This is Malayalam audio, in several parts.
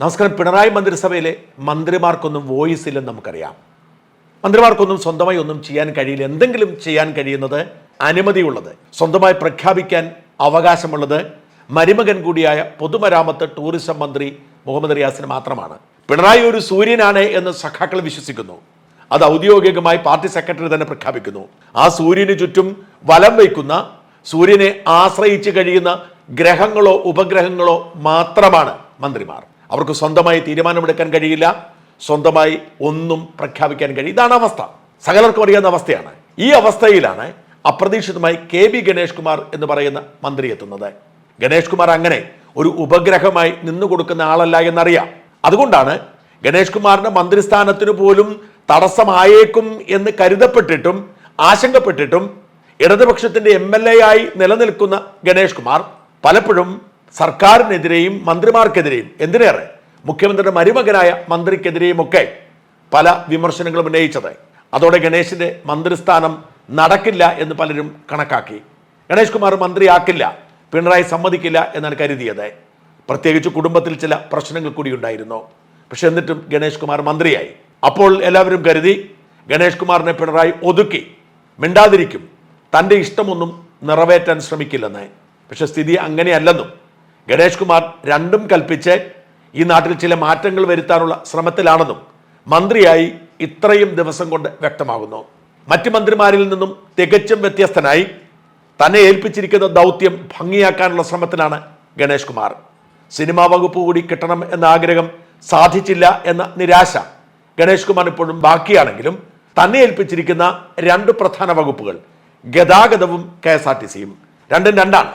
നമസ്കാരം. പിണറായി മന്ത്രിസഭയിലെ മന്ത്രിമാർക്കൊന്നും വോയിസ് ഇല്ലെന്ന് നമുക്കറിയാം. മന്ത്രിമാർക്കൊന്നും സ്വന്തമായി ഒന്നും ചെയ്യാൻ കഴിയില്ല. എന്തെങ്കിലും ചെയ്യാൻ കഴിയുന്നത് അനുമതിയുള്ളത് സ്വന്തമായി പ്രഖ്യാപിക്കാൻ അവകാശമുള്ളത് മരുമകൻ കൂടിയായ പൊതുമരാമത്ത് ടൂറിസം മന്ത്രി മുഹമ്മദ് റിയാസിന് മാത്രമാണ്. പിണറായി ഒരു സൂര്യനാണ് എന്ന് സഖാക്കൾ വിശ്വസിക്കുന്നു. അത് ഔദ്യോഗികമായി പാർട്ടി സെക്രട്ടറി തന്നെ പ്രഖ്യാപിക്കുന്നു. ആ സൂര്യന് ചുറ്റും വലം വയ്ക്കുന്ന സൂര്യനെ ആശ്രയിച്ച് കഴിയുന്ന ഗ്രഹങ്ങളോ ഉപഗ്രഹങ്ങളോ മാത്രമാണ് മന്ത്രിമാർ. അവർക്ക് സ്വന്തമായി തീരുമാനമെടുക്കാൻ കഴിയില്ല. സ്വന്തമായി ഒന്നും പ്രഖ്യാപിക്കാൻ കഴിയും ഇതാണ് അവസ്ഥ. സകലർക്കും അറിയാവുന്ന അവസ്ഥയാണ്. ഈ അവസ്ഥയിലാണ് അപ്രതീക്ഷിതമായി കെ ബി ഗണേഷ് കുമാർ എന്ന് പറയുന്ന മന്ത്രി എത്തുന്നത്. ഗണേഷ് കുമാർ അങ്ങനെ ഒരു ഉപഗ്രഹമായി നിന്നു കൊടുക്കുന്ന ആളല്ല എന്നറിയാം. അതുകൊണ്ടാണ് ഗണേഷ് കുമാറിന്റെ മന്ത്രിസ്ഥാനത്തിന് പോലും തടസ്സമായേക്കും എന്ന് കരുതപ്പെട്ടിട്ടും ആശങ്കപ്പെട്ടിട്ടും ഇടതുപക്ഷത്തിന്റെ എം എൽ എ ആയി നിലനിൽക്കുന്ന ഗണേഷ് കുമാർ പലപ്പോഴും സർക്കാരിനെതിരെയും മന്ത്രിമാർക്കെതിരെയും എന്തിനേറെ? മുഖ്യമന്ത്രിയുടെ മരുമകനായ മന്ത്രിക്കെതിരെയും ഒക്കെ പല വിമർശനങ്ങളും ഉന്നയിച്ചത്. അതോടെ ഗണേശിന്റെ മന്ത്രിസ്ഥാനം നടക്കില്ല എന്ന് പലരും കണക്കാക്കി. ഗണേഷ് കുമാർ മന്ത്രിയാക്കില്ല പിണറായി സമ്മതിക്കില്ല എന്നാണ് കരുതിയത്. പ്രത്യേകിച്ച് കുടുംബത്തിൽ ചില പ്രശ്നങ്ങൾ കൂടി ഉണ്ടായിരുന്നു. പക്ഷെ എന്നിട്ടും ഗണേഷ് കുമാർ മന്ത്രിയായി. അപ്പോൾ എല്ലാവരും കരുതി ഗണേഷ് കുമാറിനെ പിണറായി ഒതുക്കി. മിണ്ടാതിരിക്കും. തന്റെ ഇഷ്ടമൊന്നും നിറവേറ്റാൻ ശ്രമിക്കില്ലെന്ന്. പക്ഷെ സ്ഥിതി അങ്ങനെയല്ലെന്നും ഗണേഷ് കുമാർ രണ്ടും കൽപ്പിച്ച് ഈ നാട്ടിൽ ചില മാറ്റങ്ങൾ വരുത്താനുള്ള ശ്രമത്തിലാണെന്നും മന്ത്രിയായി ഇത്രയും ദിവസം കൊണ്ട് വ്യക്തമാകുന്നു. മറ്റ് മന്ത്രിമാരിൽ നിന്നും തികച്ചും വ്യത്യസ്തനായി തന്നെ ഏൽപ്പിച്ചിരിക്കുന്ന ദൗത്യം ഭംഗിയാക്കാനുള്ള ശ്രമത്തിലാണ് ഗണേഷ് കുമാർ. സിനിമാ വകുപ്പ് കൂടി കിട്ടണം എന്ന ആഗ്രഹം സാധിച്ചില്ല എന്ന നിരാശ ഗണേഷ് കുമാർ ഇപ്പോഴും ബാക്കിയാണെങ്കിലും തന്നെ ഏൽപ്പിച്ചിരിക്കുന്ന രണ്ട് പ്രധാന വകുപ്പുകൾ ഗതാഗതവും കെ എസ് ആർ ടി സിയും. രണ്ടും രണ്ടാണ്.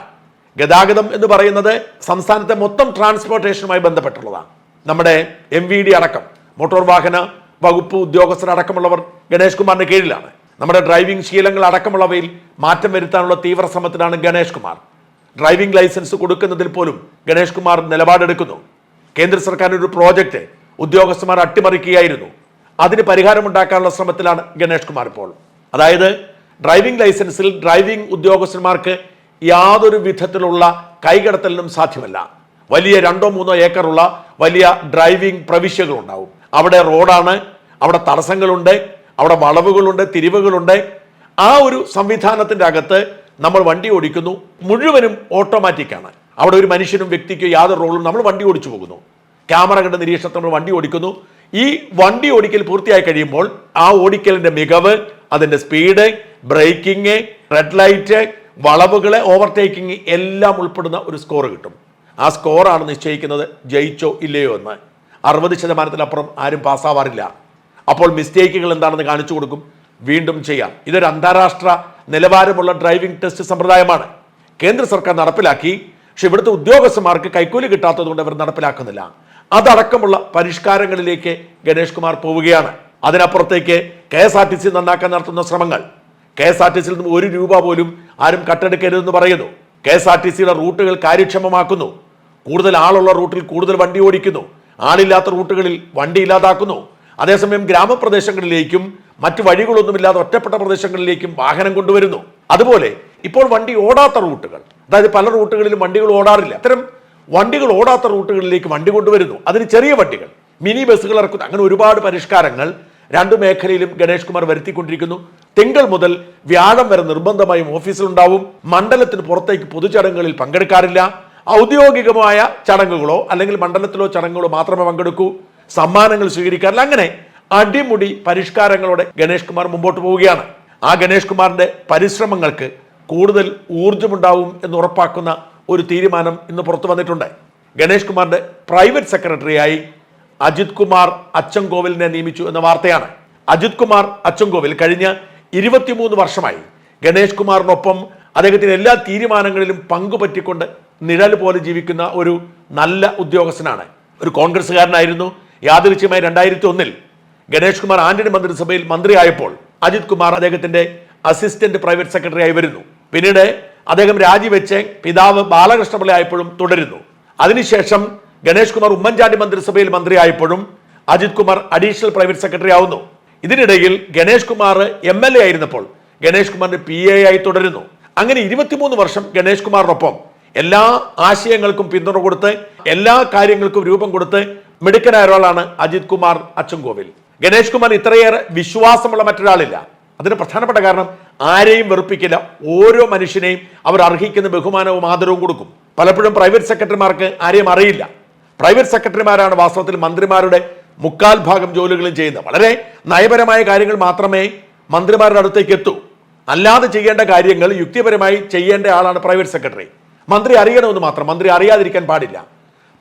ഗതാഗതം എന്ന് പറയുന്നത് സംസ്ഥാനത്തെ മൊത്തം ട്രാൻസ്പോർട്ടേഷനുമായി ബന്ധപ്പെട്ടുള്ളതാണ്. നമ്മുടെ എം വി ഡി അടക്കം മോട്ടോർ വാഹന വകുപ്പ് ഉദ്യോഗസ്ഥർ അടക്കമുള്ളവർ ഗണേഷ് കുമാറിന്റെ കീഴിലാണ്. നമ്മുടെ ഡ്രൈവിംഗ് ശീലങ്ങൾ അടക്കമുള്ളവയിൽ മാറ്റം വരുത്താനുള്ള തീവ്ര ശ്രമത്തിലാണ് ഗണേഷ് കുമാർ. ഡ്രൈവിംഗ് ലൈസൻസ് കൊടുക്കുന്നതിൽ പോലും ഗണേഷ് കുമാർ നിലപാടെടുക്കുന്നു. കേന്ദ്ര സർക്കാർ ഒരു പ്രോജക്റ്റ് ഉദ്യോഗസ്ഥന്മാർ അട്ടിമറിക്കുകയായിരുന്നു. അതിന് പരിഹാരമുണ്ടാക്കാനുള്ള ശ്രമത്തിലാണ് ഗണേഷ് കുമാർ ഇപ്പോൾ. അതായത് ഡ്രൈവിംഗ് ലൈസൻസിൽ ഡ്രൈവിംഗ് ഉദ്യോഗസ്ഥന്മാർക്ക് യാതൊരു വിധത്തിലുള്ള കൈകടത്തലിനും സാധ്യമല്ല. വലിയ രണ്ടോ മൂന്നോ ഏക്കറുള്ള വലിയ ഡ്രൈവിംഗ് പ്രവിശ്യകൾ ഉണ്ടാവും അവിടെ റോഡാണ് അവിടെ തടസ്സങ്ങളുണ്ട് അവിടെ വളവുകളുണ്ട് തിരിവുകളുണ്ട്. ആ ഒരു സംവിധാനത്തിന്റെ അകത്ത് നമ്മൾ വണ്ടി ഓടിക്കുന്നു. മുഴുവനും ഓട്ടോമാറ്റിക്കാണ് അവിടെ ഒരു മനുഷ്യനും വ്യക്തിക്കോ യാതൊരു റോളും നമ്മൾ വണ്ടി ഓടിച്ചു പോകുന്നു. ക്യാമറ കണ്ട നിരീക്ഷണത്തിൽ നമ്മൾ വണ്ടി ഓടിക്കുന്നു. ഈ വണ്ടി ഓടിക്കൽ പൂർത്തിയായി കഴിയുമ്പോൾ ആ ഓടിക്കലിന്റെ മികവ് അതിന്റെ സ്പീഡ് ബ്രേക്കിംഗ് റെഡ് ലൈറ്റ് വളവുകളെ ഓവർടേക്കിംഗ് എല്ലാം ഉൾപ്പെടുന്ന ഒരു സ്കോർ കിട്ടും. ആ സ്കോറാണ് നിശ്ചയിക്കുന്നത് ജയിച്ചോ ഇല്ലയോ എന്ന്. അറുപത് ശതമാനത്തിനപ്പുറം ആരും പാസ്സാവാറില്ല അപ്പോൾ മിസ്റ്റേക്കുകൾ എന്താണെന്ന് കാണിച്ചു കൊടുക്കും. വീണ്ടും ചെയ്യാം. ഇതൊരു അന്താരാഷ്ട്ര നിലവാരമുള്ള ഡ്രൈവിംഗ് ടെസ്റ്റ് സമ്പ്രദായമാണ്. കേന്ദ്ര സർക്കാർ നടപ്പിലാക്കി. പക്ഷെ ഇവിടുത്തെ ഉദ്യോഗസ്ഥന്മാർക്ക് കൈക്കൂലി കിട്ടാത്തതുകൊണ്ട് അവർ നടപ്പിലാക്കുന്നില്ല. അതടക്കമുള്ള പരിഷ്കാരങ്ങളിലേക്ക് ഗണേഷ് കുമാർ പോവുകയാണ്. അതിനപ്പുറത്തേക്ക് K S R T C നന്നാക്കാൻ നടത്തുന്ന ശ്രമങ്ങൾ. കെ എസ് ആർ ടി സിയിൽ നിന്ന് ഒരു രൂപ പോലും ആരും കട്ടെടുക്കരുതെന്ന് പറയുന്നു. കെ എസ് ആർ ടി സിയുടെ റൂട്ടുകൾ കാര്യക്ഷമമാക്കുന്നു. കൂടുതൽ ആളുള്ള റൂട്ടിൽ കൂടുതൽ വണ്ടി ഓടിക്കുന്നു. ആളില്ലാത്ത റൂട്ടുകളിൽ വണ്ടി ഇല്ലാതാക്കുന്നു. അതേസമയം ഗ്രാമപ്രദേശങ്ങളിലേക്കും മറ്റു വഴികളൊന്നുമില്ലാതെ ഒറ്റപ്പെട്ട പ്രദേശങ്ങളിലേക്കും വാഹനം കൊണ്ടുവരുന്നു. അതുപോലെ ഇപ്പോൾ വണ്ടി ഓടാത്ത റൂട്ടുകൾ അതായത് പല റൂട്ടുകളിലും വണ്ടികൾ ഓടാറില്ല. അത്തരം വണ്ടികൾ ഓടാത്ത റൂട്ടുകളിലേക്ക് വണ്ടി കൊണ്ടുവരുന്നു. അതിന് ചെറിയ വണ്ടികൾ മിനി ബസ്സുകൾ ഇറക്കുന്നു. അങ്ങനെ ഒരുപാട് പരിഷ്കാരങ്ങൾ രണ്ടു മേഖലയിലും ഗണേഷ് കുമാർ വരുത്തിക്കൊണ്ടിരിക്കുന്നു. തിങ്കൾ മുതൽ വ്യാഴം വരെ നിർബന്ധമായും ഓഫീസിലുണ്ടാവും. മണ്ഡലത്തിന് പുറത്തേക്ക് പൊതുചടങ്ങുകളിൽ പങ്കെടുക്കാറില്ല. ഔദ്യോഗികമായ ചടങ്ങുകളോ അല്ലെങ്കിൽ മണ്ഡലത്തിലോ ചടങ്ങുകളോ മാത്രമേ പങ്കെടുക്കൂ. സമ്മാനങ്ങൾ സ്വീകരിക്കാറില്ല. അങ്ങനെ അടിമുടി പരിഷ്കാരങ്ങളോടെ ഗണേഷ് കുമാർ മുമ്പോട്ട് പോവുകയാണ്. ആ ഗണേഷ് കുമാറിന്റെ പരിശ്രമങ്ങൾക്ക് കൂടുതൽ ഊർജമുണ്ടാവും എന്ന് ഉറപ്പാക്കുന്ന ഒരു തീരുമാനം ഇന്ന് പുറത്തു വന്നിട്ടുണ്ട്. ഗണേഷ് കുമാറിന്റെ പ്രൈവറ്റ് സെക്രട്ടറിയായി അജിത് കുമാർ അച്ചൻകോവിലിനെ നിയമിച്ചു എന്ന വാർത്തയാണ്. അജിത് കുമാർ അച്ചൻകോവിൽ കഴിഞ്ഞ ഇരുപത്തിമൂന്ന് വർഷമായി ഗണേഷ് കുമാറിനൊപ്പം അദ്ദേഹത്തിന്റെ എല്ലാ തീരുമാനങ്ങളിലും പങ്കുപറ്റിക്കൊണ്ട് നിഴൽ പോലെ ജീവിക്കുന്ന ഒരു നല്ല ഉദ്യോഗസ്ഥനാണ്. ഒരു കോൺഗ്രസ്സുകാരനായിരുന്നു. യാദൃച്ഛ്യമായി രണ്ടായിരത്തി ഒന്നിൽ ഗണേഷ് കുമാർ ആന്റണി മന്ത്രിസഭയിൽ മന്ത്രിയായപ്പോൾ അജിത് കുമാർ അദ്ദേഹത്തിന്റെ അസിസ്റ്റന്റ് പ്രൈവറ്റ് സെക്രട്ടറി ആയി വരുന്നു. പിന്നീട് അദ്ദേഹം രാജിവെച്ച് പിതാവ് ബാലകൃഷ്ണപിള്ള ആയപ്പോഴും തുടരുന്നു. അതിനുശേഷം ഗണേഷ് കുമാർ ഉമ്മൻചാണ്ടി മന്ത്രിസഭയിൽ മന്ത്രിയായപ്പോഴും Ajith Kumar additional private secretary ആവുന്നു ഇതിനിടയിൽ Ganesh Kumar M L A ആയിരുന്നപ്പോൾ ഗണേഷ് കുമാറിന്റെ പി എ ആയി തുടരുന്നു. അങ്ങനെ ഇരുപത്തിമൂന്ന് വർഷം ഗണേഷ് കുമാറിനൊപ്പം എല്ലാ ആശയങ്ങൾക്കും പിന്തുണ കൊടുത്ത് എല്ലാ കാര്യങ്ങൾക്കും രൂപം കൊടുത്ത് മിടുക്കനായ ഒരാളാണ് അജിത് കുമാർ അച്ചൻകോവിൽ. ഗണേഷ് കുമാർ ഇത്രയേറെ വിശ്വാസമുള്ള മറ്റൊരാളില്ല. അതിന് പ്രധാനപ്പെട്ട കാരണം ആരെയും വെറുപ്പിക്കില്ല. ഓരോ മനുഷ്യനെയും അവർ അർഹിക്കുന്ന ബഹുമാനവും ആദരവും കൊടുക്കും. പലപ്പോഴും പ്രൈവറ്റ് സെക്രട്ടറിമാർക്ക് ആരെയും അറിയില്ല. പ്രൈവറ്റ് സെക്രട്ടറിമാരാണ് വാസ്തവത്തിൽ മന്ത്രിമാരുടെ മുക്കാൽ ഭാഗം ജോലികളും ചെയ്യുന്നത് വളരെ നയപരമായ കാര്യങ്ങൾ മാത്രമേ മന്ത്രിമാരുടെ അടുത്തേക്ക് എത്തൂ. അല്ലാതെ ചെയ്യേണ്ട കാര്യങ്ങൾ യുക്തിപരമായി ചെയ്യേണ്ട ആളാണ് പ്രൈവറ്റ് സെക്രട്ടറി. മന്ത്രി അറിയണമെന്ന് മാത്രം മന്ത്രി അറിയാതിരിക്കാൻ പാടില്ല.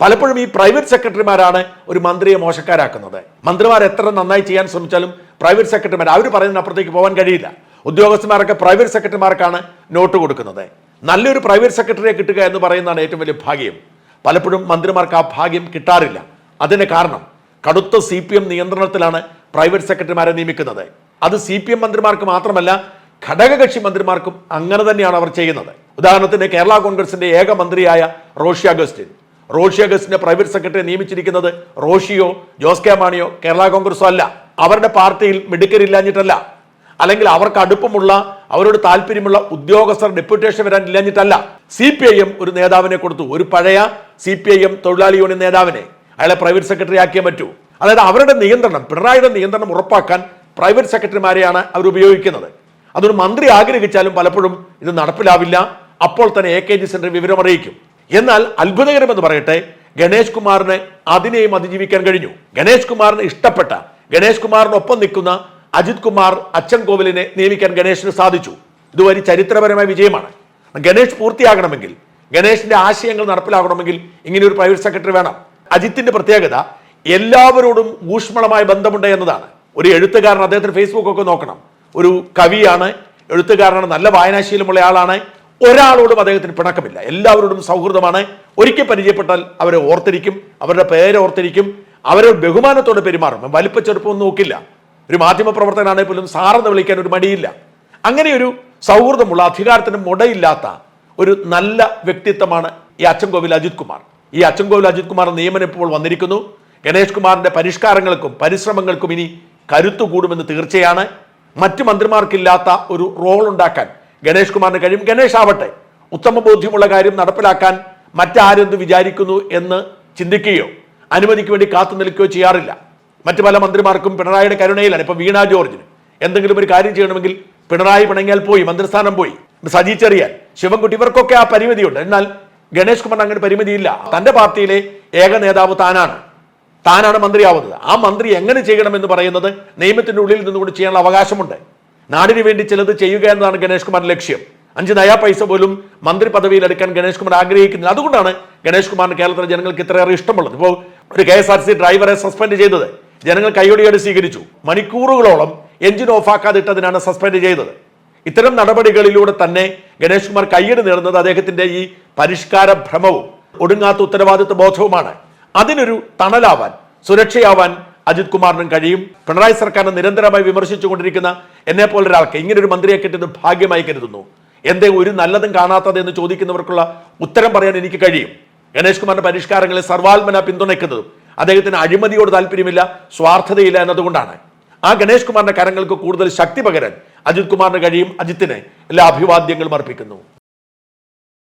പലപ്പോഴും ഈ പ്രൈവറ്റ് സെക്രട്ടറിമാരാണ് ഒരു മന്ത്രിയെ മോശക്കാരാക്കുന്നത്. മന്ത്രിമാർ എത്ര നന്നായി ചെയ്യാൻ ശ്രമിച്ചാലും പ്രൈവറ്റ് സെക്രട്ടറിമാർ അവർ പറയുന്നതിനപ്പുറത്തേക്ക് പോകാൻ കഴിയില്ല. ഉദ്യോഗസ്ഥന്മാരൊക്കെ പ്രൈവറ്റ് സെക്രട്ടറിമാർക്കാണ് നോട്ട് കൊടുക്കുന്നത്. നല്ലൊരു പ്രൈവറ്റ് സെക്രട്ടറിയെ കിട്ടുക എന്ന് പറയുന്നതാണ് ഏറ്റവും വലിയ ഭാഗ്യം. പലപ്പോഴും മന്ത്രിമാർക്ക് ആ ഭാഗ്യം കിട്ടാറില്ല. അതിന് കാരണം കടുത്ത സി പി എം നിയന്ത്രണത്തിലാണ് പ്രൈവറ്റ് സെക്രട്ടറിമാരെ നിയമിക്കുന്നത്. അത് സി പി എം മന്ത്രിമാർക്ക് മാത്രമല്ല ഘടകകക്ഷി മന്ത്രിമാർക്കും അങ്ങനെ തന്നെയാണ് അവർ ചെയ്യുന്നത്. ഉദാഹരണത്തിന് കേരള കോൺഗ്രസിന്റെ ഏക മന്ത്രിയായ റോഷി അഗസ്റ്റിൻ. റോഷി അഗസ്റ്റിന്റെ പ്രൈവറ്റ് സെക്രട്ടറി നിയമിച്ചിരിക്കുന്നത് റോഷിയോ ജോസ് കെ മാണിയോ കേരള കോൺഗ്രസോ അല്ല. അവരുടെ പാർട്ടിയിൽ മിടുക്കരില്ലാഞ്ഞിട്ടല്ല അല്ലെങ്കിൽ അവർക്ക് അടുപ്പമുള്ള അവരോട് താല്പര്യമുള്ള ഉദ്യോഗസ്ഥർ ഡെപ്യൂട്ടേഷൻ വരാൻ ഇല്ലാഞ്ഞിട്ടല്ല. സി പി ഐ എം ഒരു നേതാവിനെ കൊടുത്തു. ഒരു പഴയ സി പി ഐ എം തൊഴിലാളി യൂണിയൻ നേതാവിനെ. അയാളെ പ്രൈവറ്റ് സെക്രട്ടറി ആക്കിയേ പറ്റൂ. അതായത് അവരുടെ നിയന്ത്രണം പിണറായിയുടെ നിയന്ത്രണം ഉറപ്പാക്കാൻ പ്രൈവറ്റ് സെക്രട്ടറിമാരെയാണ് അവർ ഉപയോഗിക്കുന്നത്. അതൊരു മന്ത്രി ആഗ്രഹിച്ചാലും പലപ്പോഴും ഇത് നടപ്പിലാവില്ല. അപ്പോൾ തന്നെ എ കെ ജി സെന്റർ വിവരം അറിയിക്കും. എന്നാൽ അത്ഭുതകരമെന്ന് പറയട്ടെ ഗണേഷ് കുമാറിന് അതിനെയും അതിജീവിക്കാൻ കഴിഞ്ഞു. ഗണേഷ് കുമാറിന് ഇഷ്ടപ്പെട്ട ഗണേഷ് കുമാറിനൊപ്പം നിൽക്കുന്ന അജിത് കുമാർ അച്ഛൻ കോവിലിനെ നിയമിക്കാൻ ഗണേഷിന് സാധിച്ചു. ഇതുവരെ ചരിത്രപരമായ വിജയമാണ്. ഗണേഷ് പൂർത്തിയാകണമെങ്കിൽ ഗണേഷിന്റെ ആശയങ്ങൾ നടപ്പിലാകണമെങ്കിൽ ഇങ്ങനെ ഒരു പ്രൈവറ്റ് സെക്രട്ടറി വേണം. അജിത്തിന്റെ പ്രത്യേകത എല്ലാവരോടും ഊഷ്മളമായ ബന്ധമുണ്ട് എന്നതാണ്. ഒരു എഴുത്തുകാരൻ അദ്ദേഹത്തിന് ഫേസ്ബുക്ക് ഒക്കെ നോക്കണം. ഒരു കവിയാണ് എഴുത്തുകാരനാണ് നല്ല വായനാശീലമുള്ള ആളാണ്. ഒരാളോടും അദ്ദേഹത്തിന് പിണക്കമില്ല. എല്ലാവരോടും സൗഹൃദമാണ്. ഒരിക്കൽ പരിചയപ്പെട്ടാൽ അവരെ ഓർത്തിരിക്കും അവരുടെ പേര് ഓർത്തിരിക്കും അവരെ ബഹുമാനത്തോടെ പെരുമാറും. വലിപ്പ ചെറുപ്പമൊന്നും നോക്കില്ല. ഒരു മാധ്യമ പ്രവർത്തകനാണെങ്കിൽ പോലും സാറെന്ന് വിളിക്കാൻ ഒരു മടിയില്ല. അങ്ങനെ ഒരു സൗഹൃദമുള്ള അധികാരത്തിന് മുടയില്ലാത്ത ഒരു നല്ല വ്യക്തിത്വമാണ് ഈ അച്ചൻകോവിൽ അജിത് കുമാർ. ഈ അച്ചൻകോവിൽ അജിത് കുമാർ നിയമനം ഇപ്പോൾ വന്നിരിക്കുന്നു. ഗണേഷ് കുമാറിന്റെ പരിഷ്കാരങ്ങൾക്കും പരിശ്രമങ്ങൾക്കും ഇനി കരുത്തു കൂടുമെന്ന് തീർച്ചയാണ്. മറ്റു മന്ത്രിമാർക്കില്ലാത്ത ഒരു റോൾ ഉണ്ടാക്കാൻ ഗണേഷ് കുമാറിന് കഴിയും. ഗണേഷ് ആവട്ടെ ഉത്തമ ബോധ്യമുള്ള കാര്യം നടപ്പിലാക്കാൻ മറ്റാരെന്ത് വിചാരിക്കുന്നു എന്ന് ചിന്തിക്കുകയോ അനുമതിക്ക് വേണ്ടി കാത്തു നിൽക്കുകയോ ചെയ്യാറില്ല. മറ്റു പല മന്ത്രിമാർക്കും പിണറായിയുടെ കരുണയിലാണ്. ഇപ്പൊ വീണ ജോർജിന് എന്തെങ്കിലും ഒരു കാര്യം ചെയ്യണമെങ്കിൽ പിണറായി പിണങ്ങിയാൽ പോയി മന്ത്രിസ്ഥാനം പോയി. സജി ചെറിയാൻ ശിവൻകുട്ടി ഇവർക്കൊക്കെ ആ പരിമിതിയുണ്ട്. എന്നാൽ ഗണേഷ് കുമാറിന് അങ്ങനെ പരിമിതിയില്ല. തന്റെ പാർട്ടിയിലെ ഏക നേതാവ് താനാണ്. താനാണ് മന്ത്രിയാവുന്നത്. ആ മന്ത്രി എങ്ങനെ ചെയ്യണമെന്ന് പറയുന്നത് നിയമത്തിന്റെ ഉള്ളിൽ നിന്നുകൊണ്ട് ചെയ്യാനുള്ള അവകാശമുണ്ട്. നാടിന് വേണ്ടി ചിലത് ചെയ്യുക എന്നതാണ് ഗണേഷ് കുമാർ ലക്ഷ്യം. അഞ്ച് നയാ പൈസ പോലും മന്ത്രി പദവിയിൽ എടുക്കാൻ ഗണേഷ് കുമാർ ആഗ്രഹിക്കുന്നത് അതുകൊണ്ടാണ് ഗണേഷ് കുമാറിന് കേരളത്തിലെ ജനങ്ങൾക്ക് ഇത്രയേറെ ഇഷ്ടമുള്ളത്. ഇപ്പോൾ ഒരു കെ എസ് ആർ സി ഡ്രൈവറെ സസ്പെൻഡ് ചെയ്തത്. ജനങ്ങൾ കൈയോടിയോടെ സ്വീകരിച്ചു. മണിക്കൂറുകളോളം എഞ്ചിൻ ഓഫാക്കാതിട്ടതിനാണ് സസ്പെൻഡ് ചെയ്തത്. ഇത്തരം നടപടികളിലൂടെ തന്നെ ഗണേഷ് കുമാർ കയ്യടി നേടുന്നത് അദ്ദേഹത്തിന്റെ ഈ പരിഷ്കാര ഭ്രമവും ഒടുങ്ങാത്ത ഉത്തരവാദിത്വ ബോധവുമാണ്. അതിനൊരു തണലാവാൻ സുരക്ഷയാവാൻ അജിത് കുമാറിനും കഴിയും. പിണറായി സർക്കാരിനെ നിരന്തരമായി വിമർശിച്ചുകൊണ്ടിരിക്കുന്ന എന്നെ പോലെ ഒരാൾക്ക് ഇങ്ങനെ ഒരു മന്ത്രിയെ കിട്ടിയത് ഭാഗ്യമായി കരുതുന്നു. എന്തേ ഒരു നല്ലതും കാണാത്തത് എന്ന് ചോദിക്കുന്നവർക്കുള്ള ഉത്തരം പറയാൻ എനിക്ക് കഴിയും. ഗണേഷ് കുമാറിന്റെ പരിഷ്കാരങ്ങളെ സർവാത്മന പിന്തുണയ്ക്കുന്നതും അദ്ദേഹത്തിന് അഴിമതിയോട് താല്പര്യമില്ല സ്വാർത്ഥതയില്ല എന്നതുകൊണ്ടാണ്. ആ ഗണേഷ് കുമാറിന്റെ കരങ്ങൾക്ക് കൂടുതൽ ശക്തി പകരാൻ അജിത് കുമാറിന് കഴിയും അജിത്തിന് എല്ലാ അഭിവാദ്യങ്ങളും അർപ്പിക്കുന്നു.